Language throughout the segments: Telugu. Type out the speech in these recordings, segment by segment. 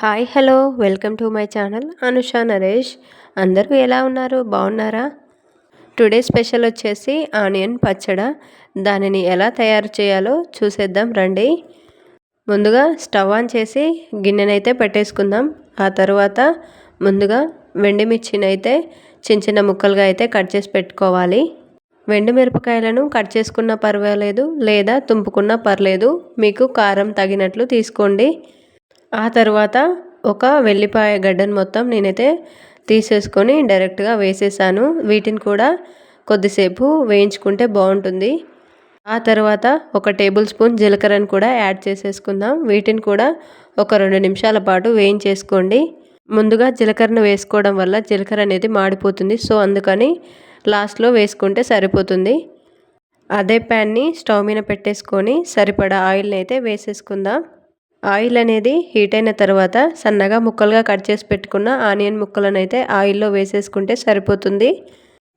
Hi hello welcome to my channel Anusha Naresh. అందరూ ఎలా ఉన్నారు? బాగున్నారా? టుడే స్పెషల్ వచ్చేసి ఆనియన్ పచ్చడ. దానిని ఎలా తయారు చేయాలో చూసేద్దాం రండి. ముందుగా స్టవ్ ఆన్ చేసి గిన్నెనైతే పెట్టేసుకుందాం. ఆ తర్వాత ముందుగా వెండి మిర్చినైతే చిన్న చిన్న ముక్కలుగా అయితే కట్ చేసి పెట్టుకోవాలి. వెండి మిరపకాయలను కట్ చేసుకున్న పర్వాలేదు లేదా తుంపుకున్నా పర్లేదు. మీకు కారం తగినట్లు తీసుకోండి. ఆ తర్వాత ఒక వెల్లిపాయ గడ్డను మొత్తం నేనైతే తీసేసుకొని డైరెక్ట్గా వేసేసాను. వీటిని కూడా కొద్దిసేపు వేయించుకుంటే బాగుంటుంది. ఆ తర్వాత ఒక టేబుల్ స్పూన్ జీలకర్రను కూడా యాడ్ చేసేసుకుందాం. వీటిని కూడా ఒక రెండు నిమిషాల పాటు వేయించేసుకోండి. ముందుగా జీలకర్రను వేసుకోవడం వల్ల జీలకర్ర అనేది మాడిపోతుంది. సో అందుకని లాస్ట్లో వేసుకుంటే సరిపోతుంది. అదే ప్యాన్ని స్టవ్ మీద పెట్టేసుకొని సరిపడా ఆయిల్ని అయితే వేసేసుకుందాం. ఆయిల్ అనేది హీట్ అయిన తర్వాత సన్నగా ముక్కలుగా కట్ చేసి పెట్టుకున్న ఆనియన్ ముక్కలను అయితే ఆయిల్లో వేసేసుకుంటే సరిపోతుంది.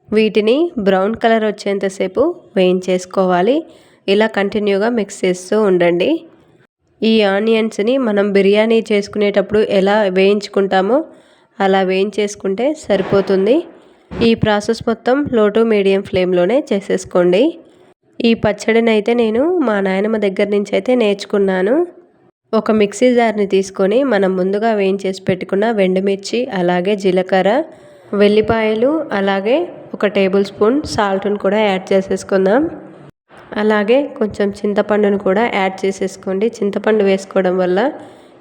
వీటిని బ్రౌన్ కలర్ వచ్చేంతసేపు వేయించేసుకోవాలి. ఇలా కంటిన్యూగా మిక్స్ చేస్తూ ఉండండి. ఈ ఆనియన్స్ని మనం బిర్యానీ చేసుకునేటప్పుడు ఎలా వేయించుకుంటామో అలా వేయించేసుకుంటే సరిపోతుంది. ఈ ప్రాసెస్ మొత్తం లో టు మీడియం ఫ్లేమ్లోనే చేసేసుకోండి. ఈ పచ్చడిని అయితే నేను మా నాయనమ్మ దగ్గర నుంచి అయితే నేర్చుకున్నాను. ఒక మిక్సీ జార్ని తీసుకొని మనం ముందుగా వేయించేసి పెట్టుకున్న వెండిమిర్చి అలాగే జీలకర్ర వెల్లిపాయలు అలాగే ఒక టేబుల్ స్పూన్ సాల్ట్ని కూడా యాడ్ చేసేసుకుందాం. అలాగే కొంచెం చింతపండును కూడా యాడ్ చేసేసుకోండి. చింతపండు వేసుకోవడం వల్ల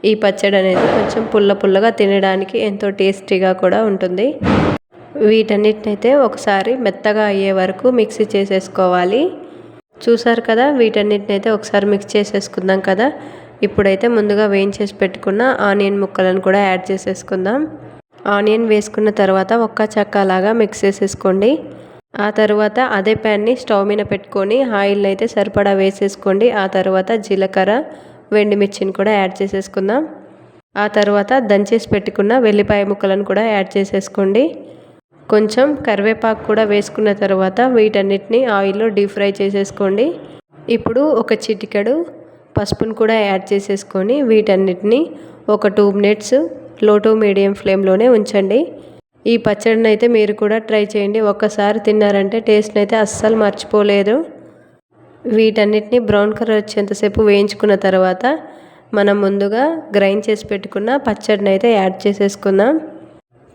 ఈ పచ్చడి అనేది కొంచెం పుల్ల పుల్లగా తినడానికి ఎంతో టేస్టీగా కూడా ఉంటుంది. వీటన్నిటినైతే ఒకసారి మెత్తగా అయ్యే వరకు మిక్సీ చేసేసుకోవాలి. చూసారు కదా వీటన్నిటినైతే ఒకసారి మిక్స్ చేసేసుకుందాం కదా. ఇప్పుడైతే ముందుగా వేయించేసి పెట్టుకున్న ఆనియన్ ముక్కలను కూడా యాడ్ చేసేసుకుందాం. ఆనియన్ వేసుకున్న తర్వాత ఒక్క చక్క లాగా మిక్స్ చేసేసుకోండి. ఆ తర్వాత అదే ప్యాన్ని స్టవ్ మీద పెట్టుకొని ఆయిల్ని అయితే సరిపడా వేసేసుకోండి. ఆ తర్వాత జీలకర్ర వెండిమిర్చిని కూడా యాడ్ చేసేసుకుందాం. ఆ తర్వాత దంచేసి పెట్టుకున్న వెల్లిపాయ ముక్కలను కూడా యాడ్ చేసేసుకోండి. కొంచెం కరివేపాకు కూడా వేసుకున్న తర్వాత వీటన్నిటిని ఆయిల్లో డీప్ ఫ్రై చేసేసుకోండి. ఇప్పుడు ఒక చిటికెడు పసుపును కూడా యాడ్ చేసేసుకొని వీటన్నిటిని ఒక టూ మినిట్స్లో టు మీడియం ఫ్లేమ్లోనే ఉంచండి. ఈ పచ్చడిని అయితే మీరు కూడా ట్రై చేయండి. ఒక్కసారి తిన్నారంటే టేస్ట్ని అయితే అస్సలు మర్చిపోలేదు. వీటన్నిటిని బ్రౌన్ కలర్ వచ్చేంతసేపు వేయించుకున్న తర్వాత మనం ముందుగా గ్రైండ్ చేసి పెట్టుకున్న పచ్చడిని అయితే యాడ్ చేసేసుకుందాం.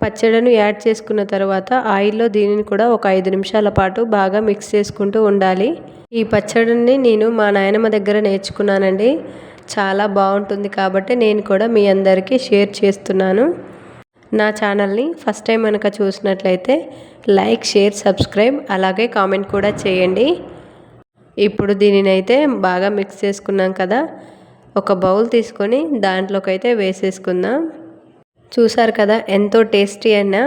పచ్చడిను యాడ్ చేసుకున్న తర్వాత ఆయిల్లో దీనిని కూడా ఒక ఐదు నిమిషాల పాటు బాగా మిక్స్ చేసుకుంటూ ఉండాలి. ఈ పచ్చడిని నేను మా నాయనమ్మ దగ్గర నేర్చుకున్నానండి. చాలా బాగుంటుంది కాబట్టి నేను కూడా మీ అందరికీ షేర్ చేస్తున్నాను. నా ఛానల్ని ఫస్ట్ టైం కనుక చూసినట్లయితే లైక్ షేర్ సబ్స్క్రైబ్ అలాగే కామెంట్ కూడా చేయండి. ఇప్పుడు దీనిని అయితే బాగా మిక్స్ చేసుకున్నాం కదా. ఒక బౌల్ తీసుకొని దాంట్లోకి అయితే వేసేసుకుందాం. చూసారు కదా ఎంతో టేస్టీ అయిన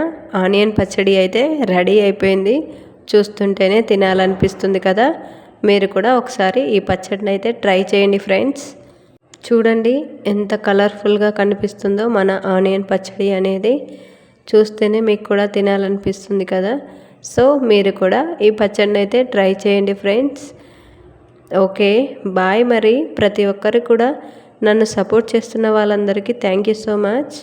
ఆనియన్ పచ్చడి అయితే రెడీ అయిపోయింది. చూస్తుంటేనే తినాలనిపిస్తుంది కదా. మీరు కూడా ఒకసారి ఈ పచ్చడిని అయితే ట్రై చేయండి ఫ్రెండ్స్. చూడండి ఎంత కలర్ఫుల్గా కనిపిస్తుందో మన ఆనియన్ పచ్చడి అనేది. చూస్తేనే మీకు కూడా తినాలనిపిస్తుంది కదా. సో మీరు కూడా ఈ పచ్చడిని అయితే ట్రై చేయండి ఫ్రెండ్స్. ఓకే బాయ్ మరి. ప్రతి ఒక్కరు కూడా నన్ను సపోర్ట్ చేస్తున్న వాళ్ళందరికీ థ్యాంక్ యూ సో మచ్.